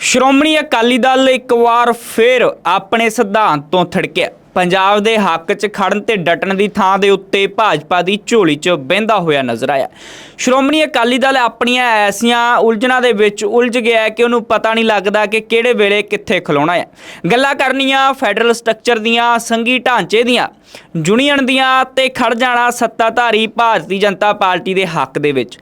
ਸ਼੍ਰੋਮਣੀ ਅਕਾਲੀ ਦਲ ਇੱਕ ਵਾਰ ਫਿਰ ਆਪਣੇ ਸਿਧਾਂਤ ਤੋਂ ਥੜਕਿਆ। ਪੰਜਾਬ ਦੇ ਹੱਕ 'ਚ ਖੜਨ ਤੇ ਡਟਣ ਦੀ ਥਾਂ ਦੇ ਉੱਤੇ ਭਾਜਪਾ ਦੀ ਝੋਲੀ 'ਚ ਬਹਿੰਦਾ ਹੋਇਆ ਨਜ਼ਰ ਆਇਆ। ਸ਼੍ਰੋਮਣੀ ਅਕਾਲੀ ਦਲ ਆਪਣੀਆਂ ਐਸੀਆਂ ਉਲਝਣਾਂ ਦੇ ਵਿੱਚ ਉਲਝ ਗਿਆ ਕਿ ਉਹਨੂੰ ਪਤਾ ਨਹੀਂ ਲੱਗਦਾ ਕਿ ਕਿਹੜੇ ਵੇਲੇ ਕਿੱਥੇ ਖਲੋਣਾ ਹੈ। ਗੱਲਾਂ ਕਰਨੀਆਂ ਫੈਡਰਲ ਸਟਰਕਚਰ ਦੀਆਂ, ਸੰਘੀ ਢਾਂਚੇ ਦੀਆਂ ਯੂਨੀਅਨ ਦੀਆਂ ਤੇ ਖੜ ਜਾਣਾ ਸੱਤਾਧਾਰੀ ਭਾਰਤੀ ਜਨਤਾ ਪਾਰਟੀ ਦੇ ਹੱਕ ਦੇ ਵਿੱਚ।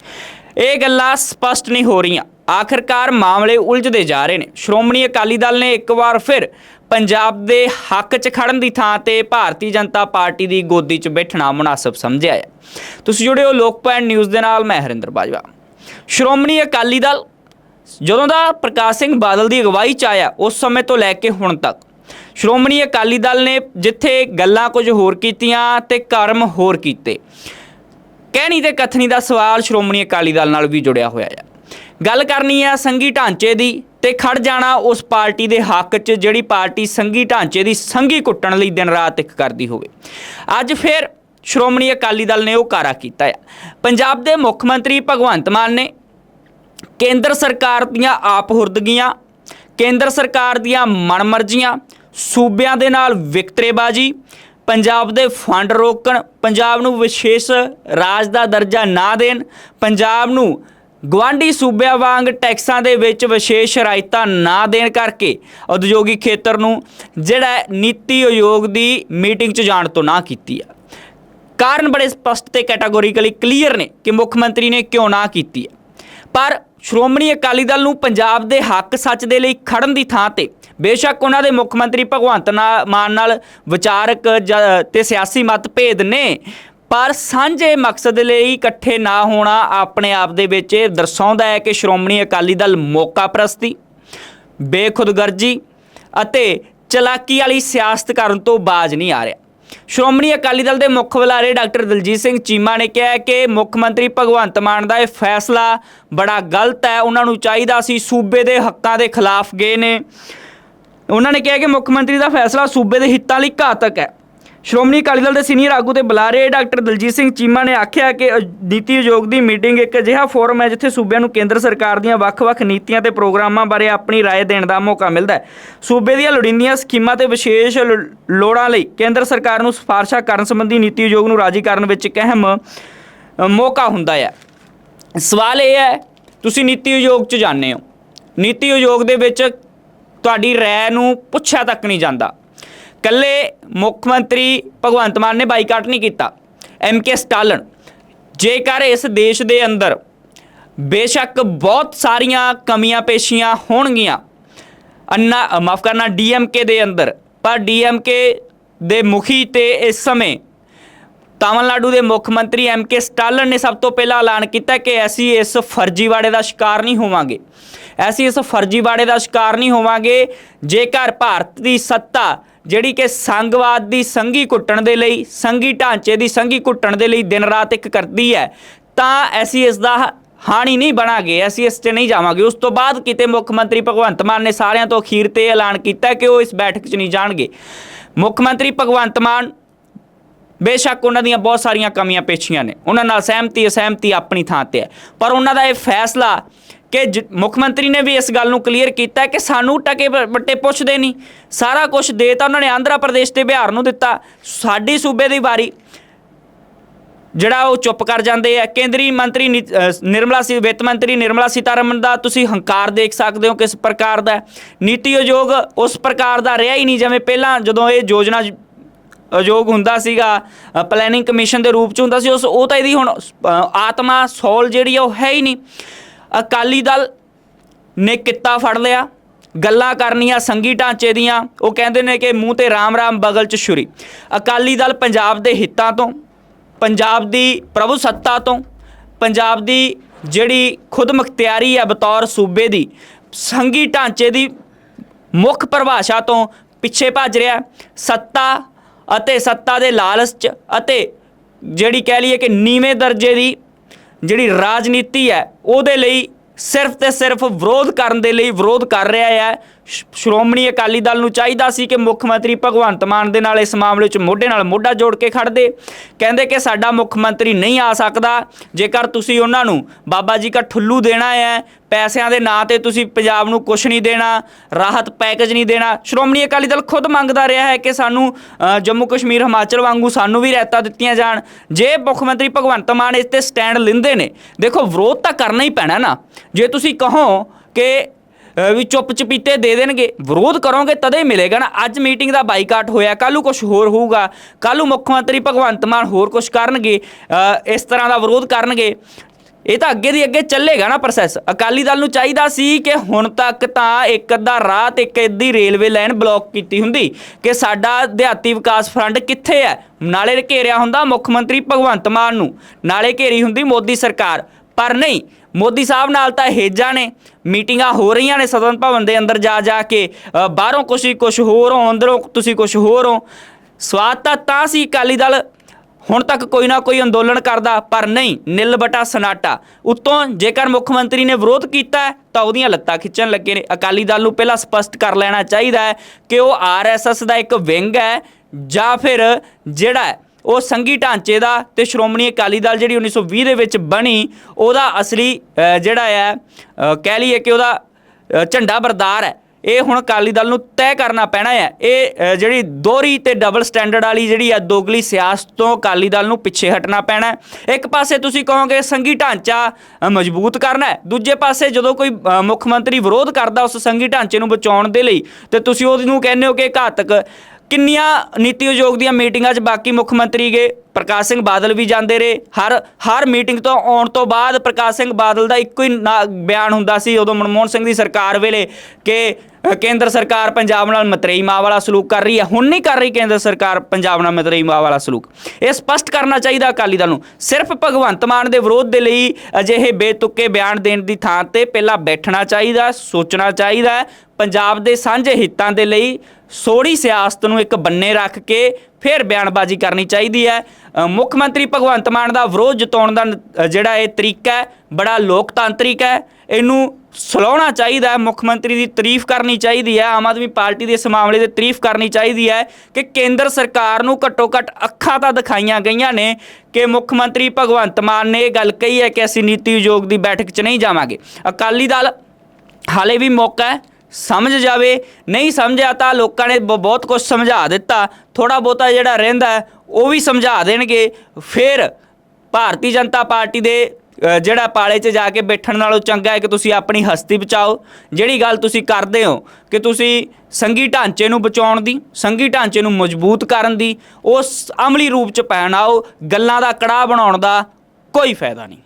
ਇਹ ਗੱਲਾਂ ਸਪਸ਼ਟ ਨਹੀਂ ਹੋ ਰਹੀਆਂ। ਆਖਰਕਾਰ ਮਾਮਲੇ ਉਲਝਦੇ ਜਾ ਰਹੇ ਨੇ। ਸ਼੍ਰੋਮਣੀ ਅਕਾਲੀ ਦਲ ਨੇ ਇੱਕ ਵਾਰ ਫਿਰ ਪੰਜਾਬ ਦੇ ਹੱਕ 'ਚ ਖੜਨ ਦੀ ਥਾਂ ਤੇ ਭਾਰਤੀ ਜਨਤਾ ਪਾਰਟੀ ਦੀ ਗੋਦੀ 'ਚ ਬੈਠਣਾ ਮੁਨਾਸਬ ਸਮਝਿਆ ਹੈ। ਤੁਸੀਂ ਜੁੜੇ ਹੋ ਲੋਕਪਾਲ ਨਿਊਜ਼ ਦੇ ਨਾਲ, ਮੈਂ ਹਰਿੰਦਰ ਬਾਜਵਾ। ਸ਼੍ਰੋਮਣੀ ਅਕਾਲੀ ਦਲ ਜਦੋਂ ਦਾ ਪ੍ਰਕਾਸ਼ ਸਿੰਘ ਬਾਦਲ ਦੀ ਅਗਵਾਈ 'ਚ ਆਇਆ, ਉਸ ਸਮੇਂ ਤੋਂ ਲੈ ਕੇ ਹੁਣ ਤੱਕ ਸ਼੍ਰੋਮਣੀ ਅਕਾਲੀ ਦਲ ਨੇ ਜਿੱਥੇ ਗੱਲਾਂ ਕੁਝ ਹੋਰ ਕੀਤੀਆਂ ਤੇ ਕਰਮ ਹੋਰ ਕੀਤੇ। ਕਹਿਣੀ ਤੇ ਕਥਨੀ ਦਾ ਸਵਾਲ ਸ਼੍ਰੋਮਣੀ ਅਕਾਲੀ ਦਲ ਨਾਲ ਵੀ ਜੁੜਿਆ ਹੋਇਆ ਹੈ ਗੱਲ ਕਰਨੀ ਹੈ ਸੰਘੀ ਢਾਂਚੇ ਦੀ ਤੇ ਖੜ ਜਾਣਾ ਉਸ ਪਾਰਟੀ ਦੇ ਹੱਕ 'ਚ ਜਿਹੜੀ ਪਾਰਟੀ ਸੰਘੀ ਢਾਂਚੇ ਦੀ ਸੰਘੀ ਕੁੱਟਣ ਲਈ ਦਿਨ ਰਾਤ ਇੱਕ ਕਰਦੀ ਹੋਵੇ। ਅੱਜ ਫਿਰ ਸ਼੍ਰੋਮਣੀ ਅਕਾਲੀ ਦਲ ਨੇ ਉਹ ਕਾਰਾ ਕੀਤਾ ਆ। ਪੰਜਾਬ ਦੇ ਮੁੱਖ ਮੰਤਰੀ ਭਗਵੰਤ ਮਾਨ ਨੇ ਕੇਂਦਰ ਸਰਕਾਰ ਦੀਆਂ ਆਪ ਹੁਰਦਗੀਆਂ, ਕੇਂਦਰ ਸਰਕਾਰ ਦੀਆਂ ਮਨਮਰਜ਼ੀਆਂ, ਸੂਬਿਆਂ ਦੇ ਨਾਲ ਵਿਕਤਰੇਬਾਜ਼ੀ, ਪੰਜਾਬ ਦੇ ਫੰਡ ਰੋਕਣ, ਪੰਜਾਬ ਨੂੰ ਵਿਸ਼ੇਸ਼ ਰਾਜ ਦਾ ਦਰਜਾ ਨਾ ਦੇਣ, ਪੰਜਾਬ ਨੂੰ ਗਵਾਂਢੀ ਸੂਬਿਆਂ ਵਾਂਗ ਟੈਕਸਾਂ ਦੇ ਵਿੱਚ ਵਿਸ਼ੇਸ਼ ਰਾਇਤਾ ਨਾ ਦੇਣ ਕਰਕੇ ਉਦਯੋਗਿਕ ਖੇਤਰ ਨੂੰ ਜਿਹੜਾ ਨੀਤੀ ਆਯੋਗ ਦੀ ਮੀਟਿੰਗ 'ਚ ਜਾਣ ਤੋਂ ਨਾ ਕੀਤੀ ਆ। ਕਾਰਨ ਬੜੇ ਸਪਸ਼ਟ ਤੇ ਕੈਟਾਗੋਰੀਕਲੀ ਕਲੀਅਰ ਨੇ ਕਿ ਮੁੱਖ ਮੰਤਰੀ ਨੇ ਕਿਉਂ ਨਾ ਕੀਤੀ ਹੈ ਪਰ ਸ਼੍ਰੋਮਣੀ ਅਕਾਲੀ ਦਲ ਨੂੰ ਪੰਜਾਬ ਦੇ ਹੱਕ ਸੱਚ ਦੇ ਲਈ ਖੜਨ ਦੀ ਥਾਂ ਤੇ ਬੇਸ਼ੱਕ ਉਹਨਾਂ ਦੇ ਮੁੱਖ ਮੰਤਰੀ ਭਗਵੰਤ ਨਾ- ਮਾਨ ਨਾਲ ਵਿਚਾਰਕ ਜ- ਤੇ ਸਿਆਸੀ ਮਤਭੇਦ ਨੇ ਪਰ ਸਾਂਝੇ ਮਕਸਦ ਲਈ ਇਕੱਠੇ ਨਾ ਹੋਣਾ ਆਪਣੇ ਆਪ ਦੇ ਵਿੱਚ ਇਹ ਦਰਸਾਉਂਦਾ ਹੈ ਕਿ ਸ਼੍ਰੋਮਣੀ ਅਕਾਲੀ ਦਲ ਮੌਕਾ ਪ੍ਰਸਤੀ, ਬੇਖੁਦਗਰਜੀ ਅਤੇ ਚਲਾਕੀ ਵਾਲੀ ਸਿਆਸਤ ਕਰਨ ਤੋਂ ਬਾਜ ਨਹੀਂ ਆ ਰਿਹਾ। ਸ਼੍ਰੋਮਣੀ ਅਕਾਲੀ ਦਲ ਦੇ ਮੁੱਖ ਬੁਲਾਰੇ ਡਾਕਟਰ ਦਲਜੀਤ ਸਿੰਘ ਚੀਮਾ ਨੇ ਕਿਹਾ ਕਿ ਮੁੱਖ ਮੰਤਰੀ ਭਗਵੰਤ ਮਾਨ ਦਾ ਇਹ ਫੈਸਲਾ ਬੜਾ ਗਲਤ ਹੈ। ਉਹਨਾਂ ਨੂੰ ਚਾਹੀਦਾ ਸੀ ਸੂਬੇ ਦੇ ਹੱਕਾਂ ਦੇ ਖਿਲਾਫ ਗਏ ਨੇ। ਉਹਨਾਂ ਨੇ ਕਿਹਾ ਕਿ ਮੁੱਖ ਮੰਤਰੀ ਦਾ ਫੈਸਲਾ ਸੂਬੇ ਦੇ ਹਿੱਤਾਂ ਲਈ ਘਾਤਕ ਹੈ। ਸ਼੍ਰੋਮਣੀ ਅਕਾਲੀ ਦਲ ਦੇ ਸੀਨੀਅਰ ਆਗੂ ਤੇ ਬੁਲਾਰੇ ਡਾਕਟਰ ਦਲਜੀਤ ਸਿੰਘ ਚੀਮਾ ਨੇ ਆਖਿਆ ਕਿ ਅ- ਨੀਤੀ ਆਯੋਗ ਦੀ ਮੀਟਿੰਗ ਇੱਕ ਅਜਿਹਾ ਫੋਰਮ ਹੈ ਜਿੱਥੇ ਸੂਬਿਆਂ ਨੂੰ ਕੇਂਦਰ ਸਰਕਾਰ ਦੀਆਂ ਵੱਖ-ਵੱਖ ਨੀਤੀਆਂ ਤੇ ਪ੍ਰੋਗਰਾਮਾਂ ਬਾਰੇ ਆਪਣੀ رائے ਦੇਣ ਦਾ ਮੌਕਾ ਮਿਲਦਾ ਹੈ ਸੂਬੇ ਦੀਆਂ ਲੋੜੀਂਦੀਆਂ ਸਕੀਮਾਂ ਤੇ ਵਿਸ਼ੇਸ਼ ਲ- ਲੋੜਾਂ ਲਈ ਕੇਂਦਰ ਸਰਕਾਰ ਨੂੰ ਸਿਫਾਰਸ਼ਾਂ ਕਰਨ ਸੰਬੰਧੀ ਨੀਤੀ ਆਯੋਗ ਨੂੰ ਰਾਜੀ ਕਰਨ ਵਿੱਚ ਇੱਕ ਅਹਿਮ ਅ, ਮੌਕਾ ਹੁੰਦਾ ਹੈ ਸਵਾਲ ਇਹ ਹੈ ਤੁਸੀਂ ਨੀਤੀ ਆਯੋਗ 'ਚ ਜਾਂਦੇ ਹੋ ਨੀਤੀ ਆਯੋਗ ਦੇ ਵਿੱਚ ਤੁਹਾਡੀ ਰਾਏ ਨੂੰ ਪੁੱਛਿਆ ਤੱਕ ਨਹੀਂ ਜਾਂਦਾ ਕੱਲੇ ਮੁੱਖ ਮੰਤਰੀ ਭਗਵੰਤ ਮਾਨ ਨੇ ਬਾਈਕਾਟ ਨਹੀਂ ਕੀਤਾ। ਐਮ ਕੇ ਸਟਾਲਨ ਜੇਕਰ ਇਸ ਦੇਸ਼ ਦੇ ਅੰਦਰ ਬੇਸ਼ੱਕ ਬਹੁਤ ਸਾਰੀਆਂ ਕਮੀਆਂ ਪੇਸ਼ੀਆਂ ਹੋਣਗੀਆਂ, ਅੰਨਾ ਮਾਫ ਕਰਨਾ ਡੀਐਮਕੇ ਦੇ ਅੰਦਰ, ਪਰ ਡੀਐਮਕੇ ਦੇ ਮੁਖੀ ਤੇ ਇਸ ਸਮੇਂ ਤਾਮਿਲਨਾਡੂ ਦੇ ਮੁੱਖ ਮੰਤਰੀ ਐਮ ਕੇ ਸਟਾਲਨ ਨੇ ਸਭ ਤੋਂ ਪਹਿਲਾਂ ਐਲਾਨ ਕੀਤਾ ਕਿ ਅਸੀਂ ਇਸ ਫਰਜ਼ੀਵਾੜੇ ਦਾ ਸ਼ਿਕਾਰ ਨਹੀਂ ਹੋਵਾਂਗੇ। ਅਸੀਂ ਇਸ ਫਰਜ਼ੀਵਾੜੇ ਦਾ ਸ਼ਿਕਾਰ ਨਹੀਂ ਹੋਵਾਂਗੇ, ਜੇਕਰ ਭਾਰਤ ਦੀ ਸੱਤਾ ਜਿਹੜੀ ਕਿ ਸੰਘਵਾਦ ਦੀ ਸੰਘੀ ਕੁੱਟਣ ਦੇ ਲਈ, ਸੰਘੀ ਢਾਂਚੇ ਦੀ ਸੰਘੀ ਕੁੱਟਣ ਦੇ ਲਈ ਦਿਨ ਰਾਤ ਇੱਕ ਕਰਦੀ ਹੈ, ਤਾਂ ਅਸੀਂ ਇਸ ਦਾ ਹਾਣੀ ਨਹੀਂ ਬਣਾਂਗੇ, ਅਸੀਂ ਇਸ 'ਚ ਨਹੀਂ ਜਾਵਾਂਗੇ। ਉਸ ਤੋਂ ਬਾਅਦ ਕਿਤੇ ਮੁੱਖ ਮੰਤਰੀ ਭਗਵੰਤ ਮਾਨ ਨੇ ਸਾਰਿਆਂ ਤੋਂ ਅਖੀਰ ਤੇ ਐਲਾਨ ਕੀਤਾ ਕਿ ਉਹ ਇਸ ਬੈਠਕ 'ਚ ਨਹੀਂ ਜਾਣਗੇ। ਮੁੱਖ ਮੰਤਰੀ ਭਗਵੰਤ ਮਾਨ ਬੇਸ਼ੱਕ ਉਹਨਾਂ ਦੀਆਂ ਬਹੁਤ ਸਾਰੀਆਂ ਕਮੀਆਂ ਪੇਸ਼ੀਆਂ ਨੇ। ਉਹਨਾਂ ਨਾਲ ਸਹਿਮਤੀ, ਅਸਹਿਮਤੀ ਆਪਣੀ ਥਾਂ ਤੇ ਹੈ। ਪਰ ਉਹਨਾਂ ਦਾ ਇਹ ਫੈਸਲਾ ਕਿ ਜ- ਮੁੱਖ ਮੰਤਰੀ ਨੇ ਵੀ ਇਸ ਗੱਲ ਨੂੰ ਕਲੀਅਰ ਕੀਤਾ ਕਿ ਸਾਨੂੰ ਟਕੇ ਬ- ਬੱਟੇ ਪੁੱਛਦੇ ਨਹੀਂ। ਸਾਰਾ ਕੁਝ ਦੇ ਤਾਂ ਉਹਨਾਂ ਨੇ ਆਂਧਰਾ ਪ੍ਰਦੇਸ਼ ਤੇ ਬਿਹਾਰ ਨੂੰ ਦਿੱਤਾ। ਸਾਡੀ ਸੂਬੇ ਦੀ ਵਾਰੀ। ਜਿਹੜਾ ਉਹ ਚੁੱਪ ਕਰ ਜਾਂਦੇ ਆ। ਕੇਂਦਰੀ ਮੰਤਰੀ ਨੀ- ਨਿਰਮਲਾ ਸੀ, ਵਿੱਤ ਮੰਤਰੀ ਨਿਰਮਲਾ ਸੀਤਾਰਮਨ ਦਾ ਤੁਸੀਂ ਹੰਕਾਰ ਦੇਖ ਸਕਦੇ ਹੋ ਕਿਸ ਪ੍ਰਕਾਰ ਦਾ। ਨੀਤੀ ਆਯੋਗ ਉਸ ਪ੍ਰਕਾਰ ਦਾ ਰਿਹਾ ਹੀ ਨਹੀਂ। ਜਿਵੇਂ ਪਹਿਲਾਂ ਜਦੋਂ ਇਹ ਯੋਜਨਾ ਆਯੋਗ ਹੁੰਦਾ ਸੀਗਾ ਪਲੈਨਿੰਗ ਕਮਿਸ਼ਨ ਦੇ ਰੂਪ ਚ ਹੁੰਦਾ ਸੀ, ਉਸ, ਉਹ ਤਾਂ ਇਹਦੀ ਹੁਣ ਆਤਮਾ ਸੋਲ ਜਿਹੜੀ ਆ, ਉਹ ਹੈ ਹੀ ਨਹੀਂ। ਅਕਾਲੀ ਦਲ ਨੇ ਕਿੱਤਾ ਫੜ ਲਿਆ, ਗੱਲਾਂ ਕਰਨੀਆਂ ਸੰਗੀ ਢਾਂਚੇ ਦੀਆਂ, ਉਹ ਕਹਿੰਦੇ ਨੇ ਕਿ ਮੂੰਹ ਤੇ ਰਾਮ ਰਾਮ ਬਗਲ ਚ ਛੁਰੀ। ਅਕਾਲੀ ਦਲ ਪੰਜਾਬ ਦੇ ਹਿੱਤਾਂ ਤੋਂ, ਪੰਜਾਬ ਦੀ ਪ੍ਰਭੂ ਸੱਤਾ ਤੋਂ, ਪੰਜਾਬ ਦੀ ਜਿਹੜੀ ਖੁਦ ਮੁਖਤਿਆਰੀ ਹੈ ਬਤੌਰ ਸੂਬੇ ਦੀ, ਸੰਗੀ ਢਾਂਚੇ ਦੀ ਮੁੱਖ ਪਰਿਭਾਸ਼ਾ ਤੋਂ ਪਿੱਛੇ ਭੱਜ ਰਿਹਾ ਸੱਤਾ ਅਤੇ ਸੱਤਾ ਦੇ ਲਾਲਚ 'ਚ ਅਤੇ ਜਿਹੜੀ ਕਹਿ ਲਈਏ ਕਿ ਨੀਵੇਂ ਦਰਜੇ ਦੀ ਜਿਹੜੀ ਰਾਜਨੀਤੀ ਹੈ ਉਹਦੇ ਲਈ ਸਿਰਫ ਤੇ ਸਿਰਫ ਵਿਰੋਧ ਕਰਨ ਦੇ ਲਈ ਵਿਰੋਧ ਕਰ ਰਿਹਾ ਹੈ। ਸ਼੍ਰੋਮਣੀ ਅਕਾਲੀ ਦਲ ਨੂੰ ਚਾਹੀਦਾ ਸੀ ਕਿ ਮੁੱਖ ਮੰਤਰੀ ਭਗਵੰਤ ਮਾਨ ਦੇ ਨਾਲ ਇਸ ਮਾਮਲੇ 'ਚ ਮੋਢੇ ਨਾਲ ਮੋਢਾ ਜੋੜ ਕੇ ਖੜਦੇ ਕਹਿੰਦੇ ਕਿ ਸਾਡਾ ਮੁੱਖ ਮੰਤਰੀ ਨਹੀਂ ਆ ਸਕਦਾ। ਜੇਕਰ ਤੁਸੀਂ ਉਹਨਾਂ ਨੂੰ ਬਾਬਾ ਜੀ ਦਾ ਠੁੱਲੂ ਦੇਣਾ ਹੈ, ਪੈਸਿਆਂ ਦੇ ਨਾਂ ਤੇ ਤੁਸੀਂ ਪੰਜਾਬ ਨੂੰ ਕੁਝ ਨਹੀਂ ਦੇਣਾ, ਰਾਹਤ ਪੈਕੇਜ ਨਹੀਂ ਦੇਣਾ, ਸ਼੍ਰੋਮਣੀ ਅਕਾਲੀ ਦਲ ਖੁਦ ਮੰਗਦਾ ਰਿਹਾ ਹੈ ਕਿ ਸਾਨੂੰ ਜੰਮੂ ਕਸ਼ਮੀਰ, ਹਿਮਾਚਲ ਵਾਂਗੂ ਸਾਨੂੰ ਵੀ ਰਹਿਤਾ ਦਿੱਤੀਆਂ ਜਾਣ। ਜੇ ਮੁੱਖ ਮੰਤਰੀ ਭਗਵੰਤ ਮਾਨ ਇਸ ਤੇ ਸਟੈਂਡ ਲੈਂਦੇ ਨੇ, ਦੇਖੋ ਵਿਰੋਧ ਤਾਂ ਕਰਨਾ ਹੀ ਪੈਣਾ ਨਾ। ਜੇ ਤੁਸੀਂ ਕਹੋ ਕਿ ਵੀ ਚੁੱਪ ਚਪੀਤੇ ਦੇ ਦੇਣਗੇ, ਵਿਰੋਧ ਕਰੋਗੇ ਤਦੇ ਹੀ ਮਿਲੇਗਾ ਨਾ। ਅੱਜ ਮੀਟਿੰਗ ਦਾ ਬਾਈਕਾਟ ਹੋਇਆ ਕੱਲ ਨੂੰ ਕੁਝ ਹੋਰ ਹੋਊਗਾ ਕੱਲ ਨੂੰ ਮੁੱਖ ਮੰਤਰੀ ਭਗਵੰਤ ਮਾਨ ਹੋਰ ਕੁਝ ਕਰਨਗੇ ਇਸ ਤਰ੍ਹਾਂ ਦਾ ਵਿਰੋਧ ਕਰਨਗੇ। ਇਹ ਤਾਂ ਅੱਗੇ ਦੀ ਅੱਗੇ ਚੱਲੇਗਾ ਨਾ ਪ੍ਰੋਸੈਸ ਅਕਾਲੀ ਦਲ ਨੂੰ ਚਾਹੀਦਾ ਸੀ ਕਿ ਹੁਣ ਤੱਕ ਤਾਂ ਇੱਕ ਅੱਧਾ ਰਾਹ ਤੇ ਇੱਕ ਅੱਧੀ ਰੇਲਵੇ ਲਾਈਨ ਬਲੌਕ ਕੀਤੀ ਹੁੰਦੀ ਕਿ ਸਾਡਾ ਦਿਹਾਤੀ ਵਿਕਾਸ ਫਰੰਟ ਕਿੱਥੇ ਹੈ? ਨਾਲੇ ਘੇਰਿਆ ਹੁੰਦਾ ਮੁੱਖ ਮੰਤਰੀ ਭਗਵੰਤ ਮਾਨ ਨੂੰ। ਨਾਲੇ ਘੇਰੀ ਹੁੰਦੀ ਮੋਦੀ ਸਰਕਾਰ। ਪਰ ਨਹੀਂ ਮੋਦੀ ਸਾਹਿਬ ਨਾਲ ਤਾਂ ਹੇਜਾਂ ਨੇ, ਮੀਟਿੰਗਾਂ ਹੋ ਰਹੀਆਂ ਨੇ ਸਦਨ ਭਵਨ ਦੇ ਅੰਦਰ ਜਾ ਜਾ ਕੇ ਬਾਹਰੋਂ ਕੁਛ ਕੁਝ ਹੋਰ ਹੋ, ਅੰਦਰੋਂ ਤੁਸੀਂ ਕੁਝ ਹੋਰ ਹੋ। ਸਵਾਦ ਤਾਂ ਤਾਂ ਸੀ ਅਕਾਲੀ ਦਲ, ਹੁਣ ਤੱਕ ਕੋਈ ਨਾ ਕੋਈ ਅੰਦੋਲਨ ਕਰਦਾ, ਪਰ ਨਹੀਂ, ਨਿਲ ਬਟਾ ਸਨਾਟਾ। ਉਤੋਂ ਜੇਕਰ ਮੁੱਖ ਮੰਤਰੀ ਨੇ ਵਿਰੋਧ ਕੀਤਾ ਤਾਂ ਉਹਦੀਆਂ ਲੱਤਾਂ ਖਿੱਚਣ ਲੱਗੇ ਨੇ। ਅਕਾਲੀ ਦਲ ਨੂੰ ਪਹਿਲਾਂ ਸਪਸ਼ਟ ਕਰ ਲੈਣਾ ਚਾਹੀਦਾ ਹੈ ਕਿ ਉਹ ਆਰਐਸਐਸ ਦਾ ਇੱਕ ਵਿੰਗ ਹੈ, ਜਾਂ ਫਿਰ ਜਿਹੜਾ ਉਹ ਸੰਘੀ ਢਾਂਚੇ ਦਾ ਤੇ ਸ਼੍ਰੋਮਣੀ ਅਕਾਲੀ ਦਲ ਜਿਹੜੀ 1920 ਦੇ ਵਿੱਚ ਬਣੀ, ਉਹਦਾ ਅਸਲੀ ਜਿਹੜਾ ਹੈ ਕਹਿ ਲਈਏ ਕਿ ਉਹਦਾ ਝੰਡਾ ਬਰਦਾਰ ਹੈ। ਇਹ ਹੁਣ ਅਕਾਲੀ ਦਲ ਨੂੰ ਤੈਅ ਕਰਨਾ ਪੈਣਾ ਹੈ। ਇਹ ਜਿਹੜੀ ਦੋਹਰੀ ਤੇ ਡਬਲ ਸਟੈਂਡਰਡ ਵਾਲੀ ਜਿਹੜੀ ਹੈ ਦੋਗਲੀ ਸਿਆਸਤ ਤੋਂ ਅਕਾਲੀ ਦਲ ਨੂੰ ਪਿੱਛੇ ਹਟਣਾ ਪੈਣਾ ਇੱਕ ਪਾਸੇ ਤੁਸੀਂ ਕਹੋਗੇ ਸੰਘੀ ਢਾਂਚਾ ਮਜ਼ਬੂਤ ਕਰਨਾ ਹੈ। ਦੂਜੇ ਪਾਸੇ ਜਦੋਂ ਕੋਈ ਮੁੱਖ ਮੰਤਰੀ ਵਿਰੋਧ ਕਰਦਾ ਉਸ ਸੰਘੀ ਢਾਂਚੇ ਨੂੰ ਬਚਾਉਣ ਦੇ ਲਈ, ਤੇ ਤੁਸੀਂ ਉਹਨੂੰ ਕਹਿੰਦੇ ਹੋ ਕਿ ਘਾਤਕ ਕਿੰਨੀਆਂ ਨੀਤੀ ਉਦਯੋਗ ਦੀਆਂ ਮੀਟਿੰਗਾਂ 'ਚ ਬਾਕੀ ਮੁੱਖ ਮੰਤਰੀ ਗਏ? ਪ੍ਰਕਾਸ਼ ਸਿੰਘ ਬਾਦਲ ਵੀ ਜਾਂਦੇ ਰਹੇ। ਹਰ ਹਰ ਮੀਟਿੰਗ ਤੋਂ ਆਉਣ ਤੋਂ ਬਾਅਦ ਪ੍ਰਕਾਸ਼ ਸਿੰਘ ਬਾਦਲ ਦਾ ਇੱਕੋ ਹੀ ਨਾ- ਬਿਆਨ ਹੁੰਦਾ ਸੀ ਉਦੋਂ ਮਨਮੋਹਨ ਸਿੰਘ ਦੀ ਸਰਕਾਰ ਵੇਲੇ ਕਿ ਕੇਂਦਰ ਸਰਕਾਰ ਪੰਜਾਬ ਨਾਲ ਮਤਰੇਈ ਮਾਂ ਵਾਲਾ ਸਲੂਕ ਕਰ ਰਹੀ ਹੈ। ਹੁਣ ਨਹੀਂ ਕਰ ਰਹੀ ਕੇਂਦਰ ਸਰਕਾਰ ਪੰਜਾਬ ਨਾਲ ਮਤਰੇਈ ਮਾਂ ਵਾਲਾ ਸਲੂਕ। ਇਹ ਸਪਸ਼ਟ ਕਰਨਾ ਚਾਹੀਦਾ ਅਕਾਲੀ ਦਲ ਨੂੰ। ਸਿਰਫ ਭਗਵੰਤ ਮਾਨ ਦੇ ਵਿਰੋਧ ਦੇ ਲਈ ਅਜਿਹੇ ਬੇਤੁੱਕੇ ਬਿਆਨ ਦੇਣ ਦੀ ਥਾਂ ਤੇ ਪਹਿਲਾਂ ਬੈਠਣਾ ਚਾਹੀਦਾ, ਸੋਚਣਾ ਚਾਹੀਦਾ ਪੰਜਾਬ ਦੇ ਸਾਂਝੇ ਹਿੱਤਾਂ ਦੇ ਲਈ ਸੋੜੀ ਸਿਆਸਤ ਨੂੰ ਇੱਕ ਬੰਨੇ ਰੱਖ ਕੇ ਫਿਰ ਬਿਆਨਬਾਜ਼ੀ ਕਰਨੀ ਚਾਹੀਦੀ ਹੈ। ਮੁੱਖ ਮੰਤਰੀ ਭਗਵੰਤ ਮਾਨ ਦਾ ਵਿਰੋਧ ਜਤਾਉਣ ਦਾ ਜਿਹੜਾ ਇਹ ਤਰੀਕਾ ਹੈ, ਬੜਾ ਲੋਕਤਾਂਤਰਿਕ ਹੈ। ਇਹਨੂੰ ਸਲਾਉਣਾ ਚਾਹੀਦਾ ਹੈ, ਮੁੱਖ ਮੰਤਰੀ ਦੀ ਤਾਰੀਫ ਕਰਨੀ ਚਾਹੀਦੀ ਹੈ, ਆਮ ਆਦਮੀ ਪਾਰਟੀ ਦੇ ਇਸ ਮਾਮਲੇ ਦੀ ਤਾਰੀਫ ਕਰਨੀ ਚਾਹੀਦੀ ਹੈ ਕਿ ਕੇਂਦਰ ਸਰਕਾਰ ਨੂੰ ਘੱਟੋ ਘੱਟ ਅੱਖਾਂ ਤਾਂ ਦਿਖਾਈਆਂ ਗਈਆਂ ਨੇ ਕਿ ਮੁੱਖ ਮੰਤਰੀ ਭਗਵੰਤ ਮਾਨ ਨੇ ਇਹ ਗੱਲ ਕਹੀ ਹੈ ਕਿ ਅਸੀਂ ਨੀਤੀ ਆਯੋਗ ਦੀ ਬੈਠਕ 'ਚ ਨਹੀਂ ਜਾਵਾਂਗੇ। ਅਕਾਲੀ ਦਲ ਹਾਲੇ ਵੀ ਮੌਕਾ ਹੈ ਸਮਝ ਜਾਵੇ। ਨਹੀਂ ਸਮਝਿਆ ਤਾਂ ਲੋਕਾਂ ਨੇ ਬ- ਬਹੁਤ ਕੁਝ ਸਮਝਾ ਦਿੱਤਾ। ਥੋੜਾ ਬਹੁਤਾ ਜਿਹੜਾ ਰਹਿੰਦਾ ਉਹ ਵੀ ਸਮਝਾ ਦੇਣਗੇ। ਫਿਰ ਭਾਰਤੀ ਜਨਤਾ ਪਾਰਟੀ ਦੇ ਜਿਹੜਾ ਪਾਲੇ 'ਚ ਜਾ ਕੇ ਬੈਠਣ ਨਾਲੋਂ ਚੰਗਾ ਹੈ ਕਿ ਤੁਸੀਂ ਆਪਣੀ ਹਸਤੀ ਬਚਾਓ। ਜਿਹੜੀ ਗੱਲ ਤੁਸੀਂ ਕਰਦੇ ਹੋ ਕਿ ਤੁਸੀਂ ਸੰਘੀ ਢਾਂਚੇ ਨੂੰ ਬਚਾਉਣ ਦੀ, ਸੰਘੀ ਢਾਂਚੇ ਨੂੰ ਮਜ਼ਬੂਤ ਕਰਨ ਦੀ, ਉਸ ਅਮਲੀ ਰੂਪ 'ਚ ਪੈਣ ਆਓ। ਗੱਲਾਂ ਦਾ ਕੜਾਹ ਬਣਾਉਣ ਦਾ ਕੋਈ ਫਾਇਦਾ ਨਹੀਂ।